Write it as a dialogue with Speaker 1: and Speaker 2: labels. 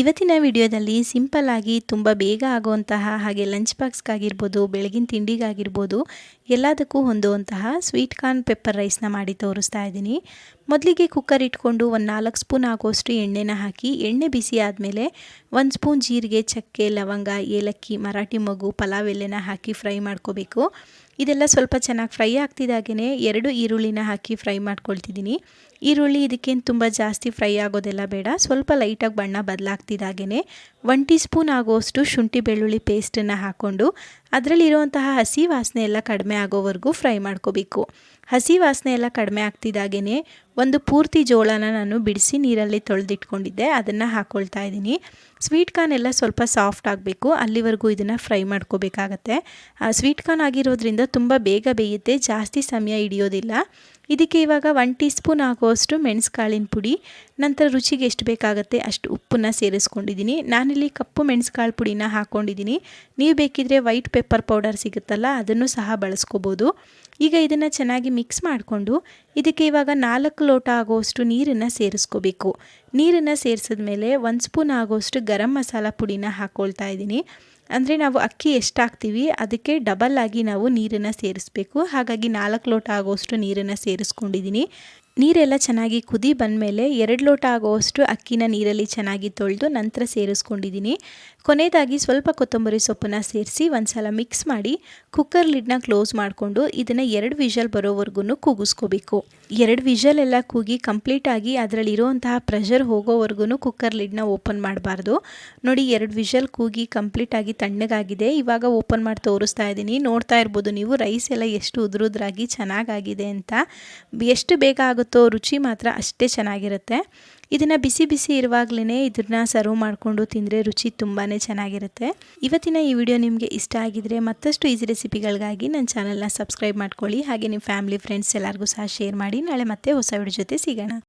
Speaker 1: ಇವತ್ತಿನ ವಿಡಿಯೋದಲ್ಲಿ ಸಿಂಪಲ್ ಆಗಿ ತುಂಬ ಬೇಗ ಆಗುವಂತಹ ಹಾಗೆ ಲಂಚ್ ಬಾಕ್ಸ್ಗಾಗಿರ್ಬೋದು ಬೆಳಗಿನ ತಿಂಡಿಗಾಗಿರ್ಬೋದು, ಎಲ್ಲದಕ್ಕೂ ಹೊಂದುವಂತಹ ಸ್ವೀಟ್ ಕಾರ್ನ್ ಪೆಪ್ಪರ್ ರೈಸ್ನ ಮಾಡಿ ತೋರಿಸ್ತಾ ಇದ್ದೀನಿ. ಮೊದಲಿಗೆ ಕುಕ್ಕರ್ ಇಟ್ಕೊಂಡು ಒಂದು ನಾಲ್ಕು ಸ್ಪೂನ್ ಆಗೋಷ್ಟು ಎಣ್ಣೆನ ಹಾಕಿ, ಎಣ್ಣೆ ಬಿಸಿ ಆದಮೇಲೆ ಒಂದು ಸ್ಪೂನ್ ಜೀರಿಗೆ, ಚಕ್ಕೆ, ಲವಂಗ, ಏಲಕ್ಕಿ, ಮರಾಠಿ ಮಗು, ಪಲಾವ್ ಎಲೆನ ಹಾಕಿ ಫ್ರೈ ಮಾಡ್ಕೋಬೇಕು. ಇದೆಲ್ಲ ಸ್ವಲ್ಪ ಚೆನ್ನಾಗಿ ಫ್ರೈ ಆಗ್ತಿದ್ದಾಗೇ ಎರಡು ಈರುಳ್ಳಿನ ಹಾಕಿ ಫ್ರೈ ಮಾಡ್ಕೊಳ್ತಿದ್ದೀನಿ. ಈರುಳ್ಳಿ ಇದಕ್ಕೇನು ತುಂಬ ಜಾಸ್ತಿ ಫ್ರೈ ಆಗೋದೆಲ್ಲ ಬೇಡ, ಸ್ವಲ್ಪ ಲೈಟಾಗಿ ಬಣ್ಣ ಬದಲಾಗ್ತಿದ್ದಾಗೇ ಒನ್ ಟೀ ಸ್ಪೂನ್ ಆಗೋಷ್ಟು ಶುಂಠಿ ಬೆಳ್ಳುಳ್ಳಿ ಪೇಸ್ಟನ್ನು ಹಾಕ್ಕೊಂಡು ಅದರಲ್ಲಿರುವಂತಹ ಹಸಿ ವಾಸನೆ ಎಲ್ಲ ಕಡಿಮೆ ಆಗೋವರೆಗೂ ಫ್ರೈ ಮಾಡ್ಕೋಬೇಕು. ಹಸಿ ವಾಸನೆ ಎಲ್ಲ ಕಡಿಮೆ ಆಗ್ತಿದ್ದಾಗೇ ಒಂದು ಪೂರ್ತಿ ಜೋಳನ ನಾನು ಬಿಡಿಸಿ ನೀರಲ್ಲಿ ತೊಳೆದಿಟ್ಕೊಂಡಿದ್ದೆ, ಅದನ್ನು ಹಾಕ್ಕೊಳ್ತಾ ಇದ್ದೀನಿ. ಸ್ವೀಟ್ ಕಾರ್ನ್ ಎಲ್ಲ ಸ್ವಲ್ಪ ಸಾಫ್ಟ್ ಆಗಬೇಕು, ಅಲ್ಲಿವರೆಗೂ ಇದನ್ನು ಫ್ರೈ ಮಾಡ್ಕೋಬೇಕಾಗತ್ತೆ. ಸ್ವೀಟ್ ಕಾರ್ನ್ ಆಗಿರೋದ್ರಿಂದ ತುಂಬ ಬೇಗ ಬೇಯುತ್ತೆ, ಜಾಸ್ತಿ ಸಮಯ ಹಿಡಿಯೋದಿಲ್ಲ. ಇದಕ್ಕೆ ಇವಾಗ ಒನ್ ಟೀ ಸ್ಪೂನ್ ಆಗುವಷ್ಟು ಮೆಣಸುಕಾಳಿನ ಪುಡಿ, ನಂತರ ರುಚಿಗೆ ಎಷ್ಟು ಬೇಕಾಗುತ್ತೆ ಅಷ್ಟು ಉಪ್ಪನ್ನು ಸೇರಿಸ್ಕೊಂಡಿದ್ದೀನಿ. ನಾನಿಲ್ಲಿ ಕಪ್ಪು ಮೆಣಸುಕಾಳು ಪುಡಿನ ಹಾಕ್ಕೊಂಡಿದ್ದೀನಿ ನೀವು ಬೇಕಿದ್ರೆ ವೈಟ್ ಪೌಡರ್ ಸಿಗುತ್ತಲ್ಲ, ಅದನ್ನು ಸಹ ಬಳಸ್ಕೋಬೋದು. ಈಗ ಇದನ್ನು ಚೆನ್ನಾಗಿ ಮಿಕ್ಸ್ ಮಾಡಿಕೊಂಡು ಇದಕ್ಕೆ ಇವಾಗ ನಾಲ್ಕು ಲೋಟ ಆಗುವಷ್ಟು ನೀರನ್ನು ಸೇರಿಸ್ಕೋಬೇಕು. ನೀರನ್ನು ಸೇರಿಸಿದ ಮೇಲೆ ಒಂದು ಸ್ಪೂನ್ ಆಗುವಷ್ಟು ಗರಂ ಮಸಾಲ ಪುಡಿನ ಹಾಕ್ಕೊಳ್ತಾ ಇದ್ದೀನಿ. ಅಂದರೆ ನಾವು ಅಕ್ಕಿ ಎಷ್ಟು ಹಾಕ್ತೀವಿ ಅದಕ್ಕೆ ಡಬಲ್ ಆಗಿ ನಾವು ನೀರನ್ನು ಸೇರಿಸ್ಬೇಕು. ಹಾಗಾಗಿ ನಾಲ್ಕು ಲೋಟ ಆಗುವಷ್ಟು ನೀರನ್ನು ಸೇರಿಸ್ಕೊಂಡಿದ್ದೀನಿ. ನೀರೆಲ್ಲ ಚೆನ್ನಾಗಿ ಕುದಿ ಬಂದಮೇಲೆ ಎರಡು ಲೋಟ ಆಗೋವಷ್ಟು ಅಕ್ಕಿನ ನೀರಲ್ಲಿ ಚೆನ್ನಾಗಿ ತೊಳೆದು ನಂತರ ಸೇರಿಸ್ಕೊಂಡಿದ್ದೀನಿ. ಕೊನೆಯದಾಗಿ ಸ್ವಲ್ಪ ಕೊತ್ತಂಬರಿ ಸೊಪ್ಪನ್ನು ಸೇರಿಸಿ ಒಂದು ಸಲ ಮಿಕ್ಸ್ ಮಾಡಿ ಕುಕ್ಕರ್ ಲಿಡ್ನ ಕ್ಲೋಸ್ ಮಾಡಿಕೊಂಡು ಇದನ್ನು ಎರಡು ವಿಷಲ್ ಬರೋವರೆಗೂ ಕೂಗಿಸ್ಕೋಬೇಕು. ಎರಡು ವಿಷಲ್ ಎಲ್ಲ ಕೂಗಿ ಕಂಪ್ಲೀಟಾಗಿ ಅದರಲ್ಲಿರುವಂತಹ ಪ್ರೆಷರ್ ಹೋಗೋವರೆಗೂ ಕುಕ್ಕರ್ ಲಿಡ್ನ ಓಪನ್ ಮಾಡಬಾರ್ದು. ನೋಡಿ ಎರಡು ವಿಷಲ್ ಕೂಗಿ ಕಂಪ್ಲೀಟಾಗಿ ತಣ್ಣಗಾಗಿದೆ. ಇವಾಗ ಓಪನ್ ಮಾಡಿ ತೋರಿಸ್ತಾ ಇದ್ದೀನಿ. ನೋಡ್ತಾ ಇರ್ಬೋದು ನೀವು ರೈಸ್ ಎಲ್ಲ ಎಷ್ಟು ಉದುರುದ್ರಾಗಿ ಚೆನ್ನಾಗಾಗಿದೆ ಅಂತ. ಎಷ್ಟು ಬೇಗ ಆಗುತ್ತೋ ರುಚಿ ಮಾತ್ರ ಅಷ್ಟೇ ಚೆನ್ನಾಗಿರುತ್ತೆ. ಇದನ್ನು ಬಿಸಿ ಬಿಸಿ ಇರುವಾಗಲೇ ಇದನ್ನ ಸರ್ವ್ ಮಾಡಿಕೊಂಡು ತಿಂದರೆ ರುಚಿ ತುಂಬಾ ಚೆನ್ನಾಗಿರುತ್ತೆ. ಇವತ್ತಿನ ಈ ವಿಡಿಯೋ ನಿಮಗೆ ಇಷ್ಟ ಆಗಿದರೆ ಮತ್ತಷ್ಟು ಈಸಿ ರೆಸಿಪಿಗಳಿಗಾಗಿ ನನ್ನ ಚಾನಲ್ನ ಸಬ್ಸ್ಕ್ರೈಬ್ ಮಾಡ್ಕೊಳ್ಳಿ. ಹಾಗೆ ನಿಮ್ಮ ಫ್ಯಾಮಿಲಿ ಫ್ರೆಂಡ್ಸ್ ಎಲ್ಲರಿಗೂ ಸಹ ಶೇರ್ ಮಾಡಿ. ನಾಳೆ ಮತ್ತೆ ಹೊಸ ವಿಡಿಯೋ ಜೊತೆ ಸಿಗೋಣ.